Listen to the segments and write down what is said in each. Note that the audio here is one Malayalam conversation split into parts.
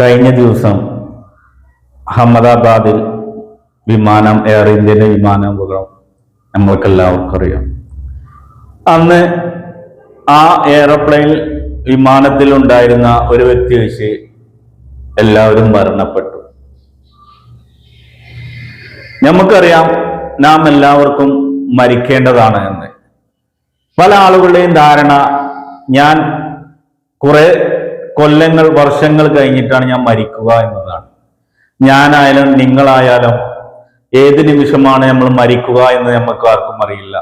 കഴിഞ്ഞ ദിവസം അഹമ്മദാബാദിൽ വിമാനം എയർ ഇന്ത്യയിലെ വിമാനം നമ്മൾക്ക് എല്ലാവർക്കും അറിയാം. അന്ന് ആ എയറോപ്ലെയിൻ വിമാനത്തിൽ ഉണ്ടായിരുന്ന ഒരു വ്യക്തി വെച്ച് എല്ലാവരും മരണപ്പെട്ടു. നമുക്കറിയാം നാം എല്ലാവർക്കും മരിക്കേണ്ടതാണ് എന്ന്. പല ആളുകളുടെയും ധാരണ ഞാൻ കുറെ കൊല്ലങ്ങൾ വർഷങ്ങൾ കഴിഞ്ഞിട്ടാണ് ഞാൻ മരിക്കുക എന്നതാണ്. ഞാനായാലും നിങ്ങളായാലും ഏത് നിമിഷമാണ് നമ്മൾ മരിക്കുക എന്ന് നമുക്ക് ആർക്കും അറിയില്ല.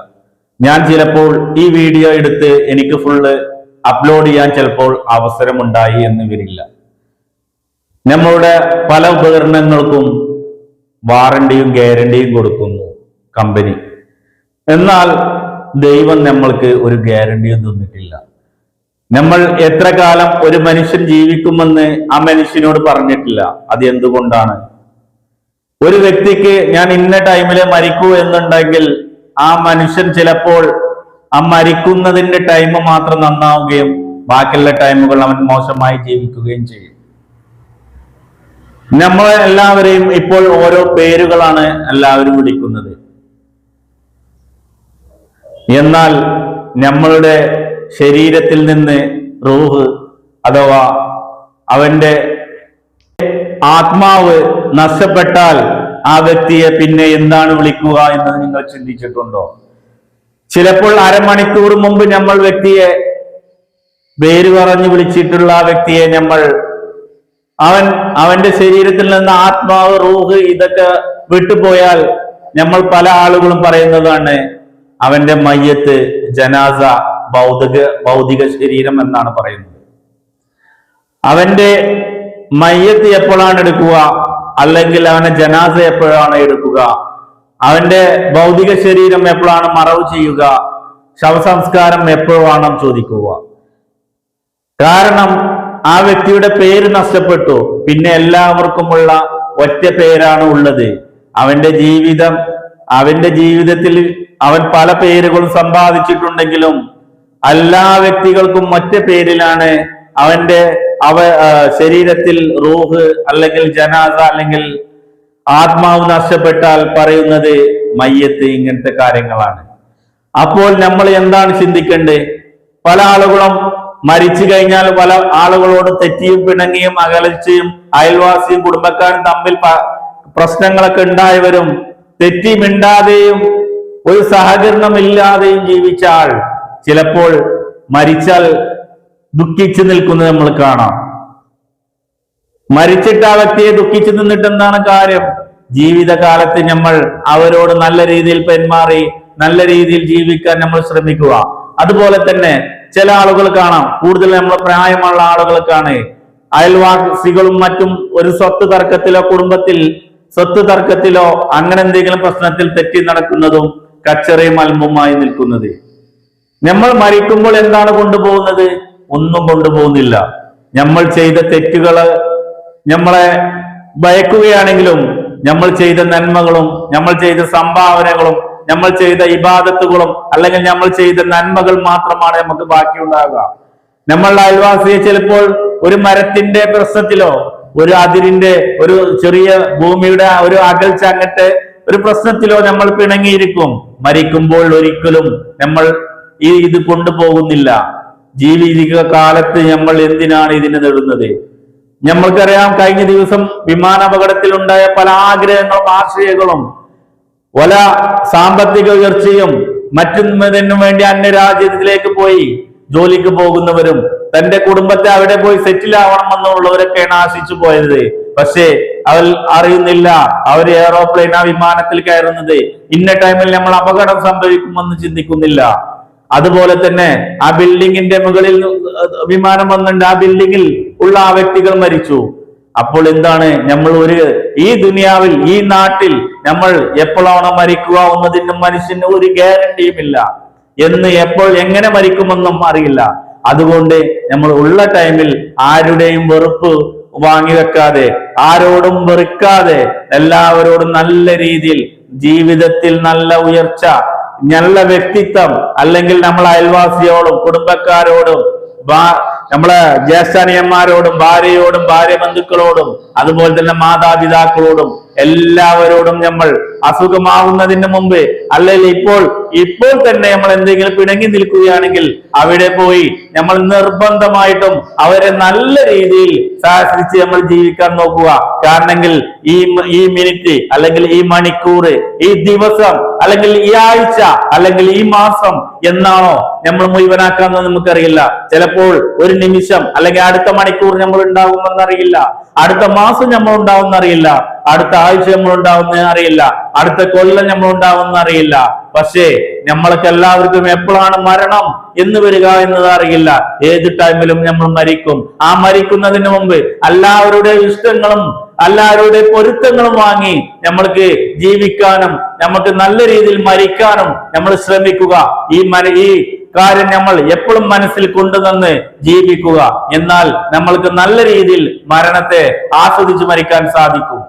ഞാൻ ചിലപ്പോൾ ഈ വീഡിയോ എടുത്ത് എനിക്ക് ഫുള്ള് അപ്ലോഡ് ചെയ്യാൻ ചിലപ്പോൾ അവസരമുണ്ടായി എന്ന് വരില്ല. നമ്മളുടെ പല ഉപകരണങ്ങൾക്കും വാറണ്ടിയും ഗ്യാരണ്ടിയും കൊടുക്കുന്നു കമ്പനി. എന്നാൽ ദൈവം നമ്മൾക്ക് ഒരു ഗ്യാരണ്ടിയും തന്നിട്ടില്ല. നമ്മൾ എത്ര കാലം ഒരു മനുഷ്യൻ ജീവിക്കുമെന്ന് ആ മനുഷ്യനോട് പറഞ്ഞിട്ടില്ല. അത് എന്തുകൊണ്ടാണ്? ഒരു വ്യക്തിക്ക് ഞാൻ ഇന്ന ടൈമിൽ മരിക്കൂ എന്നുണ്ടെങ്കിൽ ആ മനുഷ്യൻ ചിലപ്പോൾ ആ മരിക്കുന്നതിന്റെ ടൈം മാത്രം നന്നാവുകയും ബാക്കിയുള്ള ടൈമുകൾ അവൻ മോശമായി ജീവിക്കുകയും ചെയ്യും. നമ്മൾ എല്ലാവരെയും ഇപ്പോൾ ഓരോ പേരുകളാണ് എല്ലാവരും വിളിക്കുന്നത്. എന്നാൽ നമ്മളുടെ ശരീരത്തിൽ നിന്ന് റൂഹ് അഥവാ അവന്റെ ആത്മാവ് നഷ്ടപ്പെട്ടാൽ ആ വ്യക്തിയെ പിന്നെ എന്താണ് വിളിക്കുക എന്ന് നിങ്ങൾ ചിന്തിച്ചിട്ടുണ്ടോ? ചിലപ്പോൾ അരമണിക്കൂർ മുമ്പ് നമ്മൾ വ്യക്തിയെ പേര് പറഞ്ഞു വിളിച്ചിട്ടുള്ള ആ വ്യക്തിയെ നമ്മൾ അവൻ അവന്റെ ശരീരത്തിൽ നിന്ന് ആത്മാവ് റൂഹ് ഇതൊക്കെ വിട്ടുപോയാൽ നമ്മൾ പല ആളുകളും പറയുന്നതാണ് അവന്റെ മയ്യത്ത് ജനാസ ഭൗതിക ഭൗതിക ശരീരം എന്നാണ് പറയുന്നത്. അവന്റെ മയ്യത്ത് എപ്പോഴാണ് എടുക്കുക? അല്ലെങ്കിൽ അവന്റെ ജനാസ എപ്പോഴാണ് എടുക്കുക? അവന്റെ ഭൗതിക ശരീരം എപ്പോഴാണ് മറവ് ചെയ്യുക? ശവസംസ്കാരം എപ്പോഴാണ് ചോദിക്കുക? കാരണം ആ വ്യക്തിയുടെ പേര് നഷ്ടപ്പെട്ടു. പിന്നെ എല്ലാവർക്കുമുള്ള ഒറ്റ പേരാണ് ഉള്ളത്. അവന്റെ ജീവിതം അവന്റെ ജീവിതത്തിൽ അവൻ പല പേരുകളും സമ്പാദിച്ചിട്ടുണ്ടെങ്കിലും എല്ലാ വ്യക്തികൾക്കും മറ്റു പേരിലാണ് അവന്റെ അവ ശരീരത്തിൽ റൂഹ് അല്ലെങ്കിൽ ജനാസ അല്ലെങ്കിൽ ആത്മാവ് നഷ്ടപ്പെട്ടാൽ പറയുന്നത് മയ്യത്ത് ഇങ്ങനത്തെ കാര്യങ്ങളാണ്. അപ്പോൾ നമ്മൾ എന്താണ് ചിന്തിക്കേണ്ടത്? പല ആളുകളും മരിച്ചു കഴിഞ്ഞാൽ പല ആളുകളോട് തെറ്റിയും പിണങ്ങിയും അകലച്ചയും അയൽവാസിയും കുടുംബക്കാരും തമ്മിൽ പ്രശ്നങ്ങളൊക്കെ ഉണ്ടായവരും തെറ്റി മിണ്ടാതെയും ഒരു സഹകരണമില്ലാതെയും ജീവിച്ച ആൾ ചിലപ്പോൾ മരിച്ചാൽ ദുഃഖിച്ചു നിൽക്കുന്നത് നമ്മൾ കാണാം. മരിച്ചിട്ട് ആ വ്യക്തിയെ ദുഃഖിച്ചു നിന്നിട്ട് എന്താണ് കാര്യം? ജീവിതകാലത്ത് നമ്മൾ അവരോട് നല്ല രീതിയിൽ പെന്മാറി നല്ല രീതിയിൽ ജീവിക്കാൻ നമ്മൾ ശ്രമിക്കുക. അതുപോലെ തന്നെ ചില ആളുകൾ കാണാം. കൂടുതൽ നമ്മൾ പ്രായമുള്ള ആളുകൾക്കാണ് അയൽവാസികളും മറ്റും ഒരു സ്വത്ത് തർക്കത്തിലോ കുടുംബത്തിൽ സ്വത്ത് തർക്കത്തിലോ അങ്ങനെ എന്തെങ്കിലും പ്രശ്നത്തിൽ തെറ്റി നടക്കുന്നതും കച്ചറയും അൽമുമായി നിൽക്കുന്നത്. നമ്മൾ മരിക്കുമ്പോൾ എന്താണ് കൊണ്ടുപോകുന്നത്? ഒന്നും കൊണ്ടുപോകുന്നില്ല. നമ്മൾ ചെയ്ത തെറ്റുകൾ നമ്മളെ ഭയക്കുകയാണെങ്കിലും നമ്മൾ ചെയ്ത നന്മകളും നമ്മൾ ചെയ്ത സംഭാവനകളും നമ്മൾ ചെയ്ത ഇബാദത്തുകളും അല്ലെങ്കിൽ നമ്മൾ ചെയ്ത നന്മകൾ മാത്രമാണ് നമുക്ക് ബാക്കിയുണ്ടാകുക നമ്മളുടെ അയൽവാസിയെ ചിലപ്പോൾ ഒരു മരത്തിന്റെ പ്രശ്നത്തിലോ ഒരു അതിരിന്റെ ഒരു ചെറിയ ഭൂമിയുടെ ഒരു അകൽച്ച അങ്ങട്ട് ഒരു പ്രശ്നത്തിലോ നമ്മൾ പിണങ്ങിയിരിക്കും. മരിക്കുമ്പോൾ ഒരിക്കലും നമ്മൾ ഈ ഇത് കൊണ്ടുപോകുന്നില്ല. ജീവിക കാലത്ത് നമ്മൾ എന്തിനാണ് ഇതിനെ നേടുന്നത്? നമ്മൾക്കറിയാം കഴിഞ്ഞ ദിവസം വിമാനാപകടത്തിലുണ്ടായ പല ആഗ്രഹങ്ങളും ആശയങ്ങളും പല സാമ്പത്തിക ഉയർച്ചയും മറ്റും വേണ്ടി അന്യ രാജ്യത്തിലേക്ക് പോയി ജോലിക്ക് പോകുന്നവരും തന്റെ കുടുംബത്തെ അവിടെ പോയി സെറ്റിൽ ആവണമെന്നുള്ളവരൊക്കെയാണ് ആശിച്ചു പോയത്. പക്ഷേ അവൽ അറിയുന്നില്ല അവർ എയറോപ്ലെയിൻ ആ വിമാനത്തിൽ കയറുന്നത്. ഇന്ന ടൈമിൽ നമ്മൾ അപകടം സംഭവിക്കുമെന്ന് ചിന്തിക്കുന്നില്ല. അതുപോലെ തന്നെ ആ ബിൽഡിങ്ങിന്റെ മുകളിൽ വിമാനം വന്നിട്ടുണ്ട്. ആ ബിൽഡിങ്ങിൽ ഉള്ള ആ വ്യക്തികൾ മരിച്ചു. അപ്പോൾ എന്താണ്? നമ്മൾ ഒരു ഈ ദുനിയാവിൽ ഈ നാട്ടിൽ നമ്മൾ എപ്പോഴാണ് മരിക്കുക എന്നതിന് മനുഷ്യന് ഒരു ഗ്യാരണ്ടിയും ഇല്ല. എന്ന് എപ്പോൾ എങ്ങനെ മരിക്കുമെന്നും അറിയില്ല. അതുകൊണ്ട് നമ്മൾ ഉള്ള ടൈമിൽ ആരുടെയും വെറുപ്പ് വാങ്ങി വെക്കാതെ ആരോടും വെറുക്കാതെ എല്ലാവരോടും നല്ല രീതിയിൽ ജീവിതത്തിൽ നല്ല ഉയർച്ച നല്ല വ്യക്തിത്വം അല്ലെങ്കിൽ നമ്മൾ അയൽവാസിയോടും കുടുംബക്കാരോടും നമ്മളെ ജ്യേഷ്ഠനിയന്മാരോടും ഭാര്യയോടും ഭാര്യ ബന്ധുക്കളോടും അതുപോലെ തന്നെ മാതാപിതാക്കളോടും എല്ലാവരോടും നമ്മൾ അസുഖമാവുന്നതിന് മുമ്പ് അല്ലെങ്കിൽ ഇപ്പോൾ ഇപ്പോൾ തന്നെ നമ്മൾ എന്തെങ്കിലും പിണങ്ങി നിൽക്കുകയാണെങ്കിൽ അവിടെ പോയി നമ്മൾ നിർബന്ധമായിട്ടും അവരെ നല്ല രീതിയിൽ സഹസരിച്ച് നമ്മൾ ജീവിക്കാൻ നോക്കുക. കാരണമെങ്കിൽ ഈ ഈ മിനിറ്റ് അല്ലെങ്കിൽ ഈ മണിക്കൂർ ഈ ദിവസം അല്ലെങ്കിൽ ഈ ആഴ്ച അല്ലെങ്കിൽ ഈ മാസം എന്നാണോ നമ്മൾ മുഴുവനാക്കാമെന്ന് നമുക്കറിയില്ല. ചിലപ്പോൾ ഒരു നിമിഷം അല്ലെങ്കിൽ അടുത്ത മണിക്കൂർ നമ്മൾ ഉണ്ടാകുമെന്നറിയില്ല. അടുത്ത മാസം നമ്മൾ ഉണ്ടാവുമെന്നറിയില്ല അടുത്ത ആഴ്ച നമ്മൾ ഉണ്ടാവുന്ന അറിയില്ല. അടുത്ത കൊല്ലം നമ്മൾ ഉണ്ടാവുന്ന അറിയില്ല. പക്ഷേ നമ്മൾക്ക് എല്ലാവർക്കും എപ്പോഴാണ് മരണം എന്ന് വരിക എന്നത് അറിയില്ല. ഏത് ടൈമിലും നമ്മൾ മരിക്കും. ആ മരിക്കുന്നതിന് മുമ്പ് എല്ലാവരുടെ ഇഷ്ടങ്ങളും എല്ലാവരുടെ പൊരുത്തങ്ങളും വാങ്ങി നമ്മൾക്ക് ജീവിക്കാനും നമുക്ക് നല്ല രീതിയിൽ മരിക്കാനും നമ്മൾ ശ്രമിക്കുക. ഈ മര ഈ കാര്യം നമ്മൾ എപ്പോഴും മനസ്സിൽ കൊണ്ടുവന്ന് ജീവിക്കുക. എന്നാൽ നമ്മൾക്ക് നല്ല രീതിയിൽ മരണത്തെ ആസ്വദിച്ച് മരിക്കാൻ സാധിക്കും.